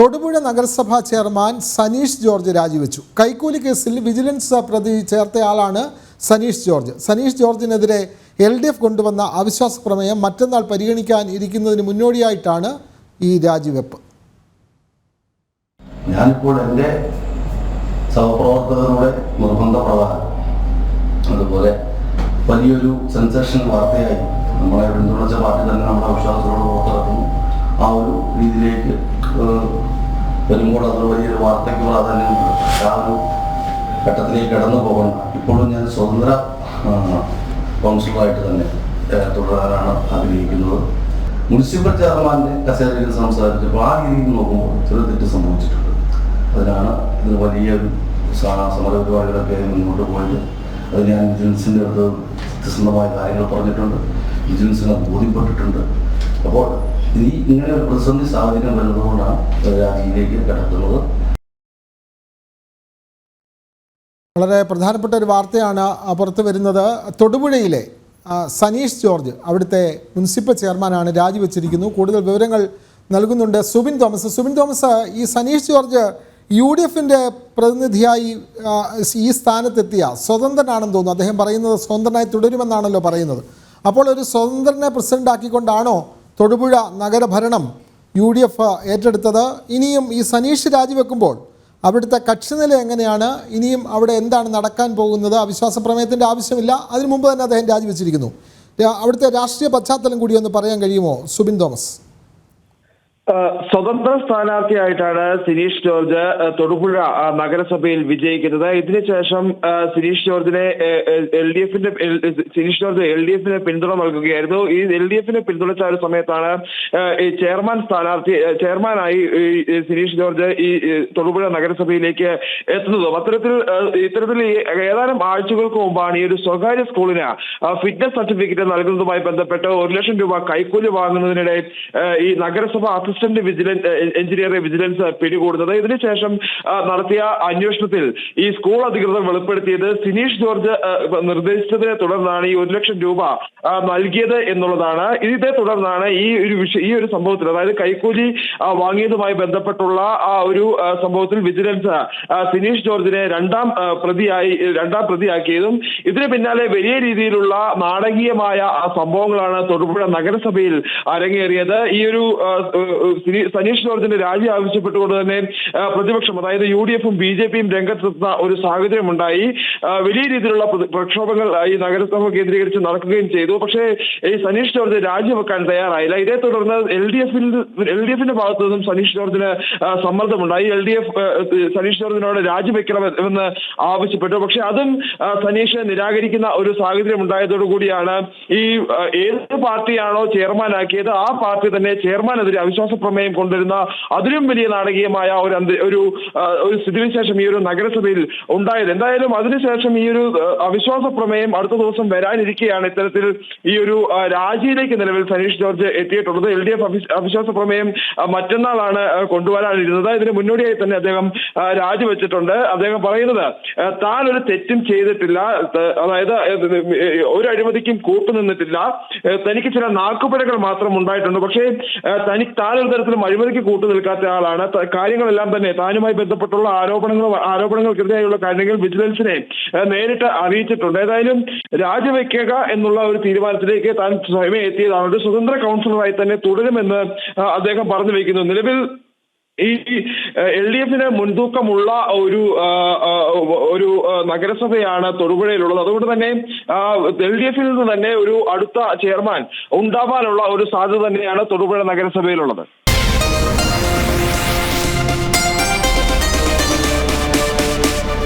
തൊടുപുഴ നഗരസഭാ chairman Saneesh George രാജിവെച്ചു. കൈക്കൂലി കേസിൽ വിജിലൻസ് പ്രതി ചേർത്തയാളാണ് സനീഷ് ജോർജ്. സനീഷ് ജോർജിനെതിരെ എൽ ഡി എഫ് കൊണ്ടുവന്ന അവിശ്വാസ പ്രമേയം മറ്റന്നാൾ പരിഗണിക്കാൻ ഇരിക്കുന്നതിന് മുന്നോടിയായിട്ടാണ് ഈ രാജിവെപ്പ്. ഞാനിപ്പോൾ എന്റെ സഹപ്രവർത്തകരുടെ നിർബന്ധപ്രകാരം അതുപോലെ വലിയൊരു സെൻസേഷൻ വാർത്തയായി നമ്മളെ പിന്തുണച്ച പാർട്ടി തന്നെ നമ്മുടെ അവിശ്വാസത്തോട് പുറത്തിറക്കുന്നു. ആ ഒരു രീതിയിലേക്ക് വരുമ്പോൾ അത് വലിയൊരു വാർത്തയ്ക്ക് പ്രാധാന്യമുണ്ട് ആ ഒരു ഘട്ടത്തിലേക്ക് കടന്നു പോകണം ഇപ്പോഴും ഞാൻ സ്വതന്ത്ര കൗൺസിലറായിട്ട് തന്നെ തുടരാനാണ് ആഗ്രഹിക്കുന്നത്. മുനിസിപ്പൽ ചെയർമാന്റെ കസേരയിൽ സംസാരിച്ചപ്പോൾ ആ രീതിയിൽ നോക്കുമ്പോൾ ചെറിയ തെറ്റ് സംഭവിച്ചിട്ടുണ്ട്. അതിനാണ് ഇതിന് വലിയൊരു സമരപരിപാടികളൊക്കെ മുന്നോട്ട് പോയത്. അത് ഞാൻ വിജിലൻസിന്റെ അടുത്ത് സത്യസന്ധമായ കാര്യങ്ങൾ പറഞ്ഞിട്ടുണ്ട്. വിജിലൻസിനെ ബോധ്യപ്പെട്ടിട്ടുണ്ട്. ഇനി ഇങ്ങനെ ഒരു പ്രതിസന്ധി സാഹചര്യം വരുന്നതുകൊണ്ടാണ് രാജിയിലേക്ക് വളരെ പ്രധാനപ്പെട്ട ഒരു വാർത്തയാണ് പുറത്തു വരുന്നത്. തൊടുപുഴയിലെ സനീഷ് ജോർജ് അവിടുത്തെ മുനിസിപ്പൽ ചെയർമാനാണ് രാജിവെച്ചിരിക്കുന്നു. കൂടുതൽ വിവരങ്ങൾ നൽകുന്നുണ്ട് സുബിൻ തോമസ്. സുബിൻ തോമസ് ഈ സനീഷ് ജോർജ് യു ഡി എഫിന്റെ പ്രതിനിധിയായി ഈ സ്ഥാനത്തെത്തിയ സ്വതന്ത്രനാണെന്ന് തോന്നുന്നു. അദ്ദേഹം പറയുന്നത് സ്വതന്ത്രനായി തുടരുമെന്നാണല്ലോ പറയുന്നത്. അപ്പോൾ ഒരു സ്വതന്ത്രനെ പ്രസിഡന്റ് ആക്കിക്കൊണ്ടാണോ തൊടുപുഴ നഗരഭരണം യു ഡി എഫ് ഏറ്റെടുത്തത്. ഇനിയും ഈ സനീഷ് രാജിവെക്കുമ്പോൾ അവിടുത്തെ കക്ഷിനില എങ്ങനെയാണ്? ഇനിയും അവിടെ എന്താണ് നടക്കാൻ പോകുന്നത്? അവിശ്വാസ പ്രമേയത്തിന്റെ ആവശ്യമില്ല. അതിനു മുമ്പ് തന്നെ അദ്ദേഹം രാജിവെച്ചിരിക്കുന്നു. അവിടുത്തെ രാഷ്ട്രീയ പശ്ചാത്തലം കൂടി ഒന്ന് പറയാൻ കഴിയുമോ? സുബിൻ തോമസ്. സ്വതന്ത്ര സ്ഥാനാർത്ഥിയായിട്ടാണ് സിനീഷ് ജോർജ് തൊടുപുഴ നഗരസഭയിൽ വിജയിക്കുന്നത്. ഇതിനുശേഷം സിനീഷ് ജോർജിനെ എൽ ഡി എഫിന്റെ സിനീഷ് ജോർജ് എൽ ഡി എഫിന് പിന്തുണ നൽകുകയായിരുന്നു. ഈ എൽ ഡി എഫിനെ പിന്തുണച്ച ഒരു സമയത്താണ് ഈ ചെയർമാൻ സ്ഥാനാർത്ഥി ചെയർമാനായി സിനീഷ് ജോർജ് ഈ തൊടുപുഴ നഗരസഭയിലേക്ക് എത്തുന്നതും. അത്തരത്തിൽ ഇത്തരത്തിൽ ഏതാനും ആഴ്ചകൾക്ക് മുമ്പാണ് ഈ ഒരു സ്വകാര്യ സ്കൂളിന് ഫിറ്റ്നസ് സർട്ടിഫിക്കറ്റ് നൽകുന്നതുമായി ബന്ധപ്പെട്ട് ഒരു ലക്ഷം രൂപ കൈക്കൂലി വാങ്ങുന്നതിനിടെ ഈ നഗരസഭ അസിസ്റ്റന്റ് വിജിലൻസ് എഞ്ചിനീയറെ വിജിലൻസ് പിടികൂടുന്നത്. ഇതിനുശേഷം നടത്തിയ അന്വേഷണത്തിൽ ഈ സ്കൂൾ അധികൃതർ വെളിപ്പെടുത്തിയത് സിനീഷ് ജോർജ് നിർദ്ദേശിച്ചതിനെ തുടർന്നാണ് ഈ ഒരു ലക്ഷം രൂപ നൽകിയത് എന്നുള്ളതാണ്. ഇതേ തുടർന്നാണ് ഈ ഒരു ഈ ഒരു സംഭവത്തിൽ അതായത് കൈക്കൂലി വാങ്ങിയതുമായി ബന്ധപ്പെട്ടുള്ള ആ ഒരു സംഭവത്തിൽ വിജിലൻസ് സിനീഷ് ജോർജിനെ രണ്ടാം പ്രതിയായി രണ്ടാം പ്രതിയാക്കിയതും ഇതിന് പിന്നാലെ വലിയ രീതിയിലുള്ള നാടകീയമായ സംഭവങ്ങളാണ് തൊടുപുഴ നഗരസഭയിൽ അരങ്ങേറിയത്. ഈ ഒരു സനീഷ് ജോർജിന്റെ രാജി ആവശ്യപ്പെട്ടുകൊണ്ട് തന്നെ പ്രതിപക്ഷം അതായത് യു ഡി എഫും ബി ജെ പിയും രംഗത്തെത്തുന്ന ഒരു സാഹചര്യം ഉണ്ടായി വലിയ രീതിയിലുള്ള പ്രക്ഷോഭങ്ങൾ ഈ നഗരസഭ കേന്ദ്രീകരിച്ച് നടക്കുകയും ചെയ്തു. പക്ഷേ ഈ സനീഷ് ജോർജ് രാജിവെക്കാൻ തയ്യാറായില്ല. ഇതേ തുടർന്ന് എൽ ഡി എഫിൽ എൽ ഡി എഫിന്റെ ഭാഗത്തു നിന്നും സനീഷ് ജോർജിന് സമ്മർദ്ദമുണ്ടായി. എൽ ഡി എഫ് സനീഷ് ജോർജിനോട് രാജിവെക്കണമെന്ന് ആവശ്യപ്പെട്ടു. പക്ഷേ അതും സനീഷ് നിരാകരിക്കുന്ന ഒരു സാഹചര്യം ഉണ്ടായതോടുകൂടിയാണ് ഈ ഏത് പാർട്ടിയാണോ ചെയർമാനാക്കിയത് ആ പാർട്ടി തന്നെ ചെയർമാനെതിരെ അവിശ്വാസ പ്രമേയം കൊണ്ടുവരുന്ന അതിലും വലിയ നാടകീയമായ ഒരു ഒരു ഒരു സ്ഥിതിവിശേഷം ഈ ഒരു നഗരസഭയിൽ ഉണ്ടായത്. എന്തായാലും അതിനുശേഷം ഈ ഒരു അവിശ്വാസ പ്രമേയം അടുത്ത ദിവസം വരാനിരിക്കെയാണ് ഇത്തരത്തിൽ ഈ ഒരു രാജിയിലേക്ക് നിലവിൽ സനീഷ് ജോർജ് എത്തിയിട്ടുള്ളത്. എൽ ഡി എഫ് അവിശ്വാസ പ്രമേയം മറ്റന്നാളാണ് കൊണ്ടുവരാനിരുന്നത്. ഇതിന് മുന്നോടിയായി തന്നെ അദ്ദേഹം രാജിവെച്ചിട്ടുണ്ട് അദ്ദേഹം പറയുന്നത് താൻ ഒരു തെറ്റും ചെയ്തിട്ടില്ല. അതായത് ഒരു അഴിമതിക്കും കൂട്ടുനിന്നിട്ടില്ല. തനിക്ക് ചില നാക്കുപുരകൾ മാത്രം ഉണ്ടായിട്ടുണ്ട്. പക്ഷേ തനിക്ക് താൻ ഒരു തരത്തിലും അഴിമതിക്ക് കൂട്ടു നിൽക്കാത്ത ആളാണ്. കാര്യങ്ങളെല്ലാം തന്നെ താനുമായി ബന്ധപ്പെട്ടുള്ള ആരോപണങ്ങൾ ആരോപണങ്ങൾക്കെതിരെയുള്ള കാര്യങ്ങൾ വിജിലൻസിനെ നേരിട്ട് അറിയിച്ചിട്ടുണ്ട്. ഏതായാലും രാജിവെക്കുക എന്നുള്ള ഒരു തീരുമാനത്തിലേക്ക് താൻ സ്വയമേ എത്തിയതാണ്. ഒരു സ്വതന്ത്ര കൗൺസിലറായി തന്നെ തുടരുമെന്ന് അദ്ദേഹം പറഞ്ഞു വയ്ക്കുന്നു നിലവിൽ ഈ എൽ ഡി എഫിന് മുൻതൂക്കമുള്ള ഒരു ഒരു നഗരസഭയാണ് തൊടുപുഴയിലുള്ളത്. അതുകൊണ്ട് തന്നെ എൽ ഡി എഫിൽ നിന്ന് തന്നെ ഒരു അടുത്ത ചെയർമാൻ ഉണ്ടാവാനുള്ള ഒരു സാധ്യത തന്നെയാണ് തൊടുപുഴ നഗരസഭയിലുള്ളത്.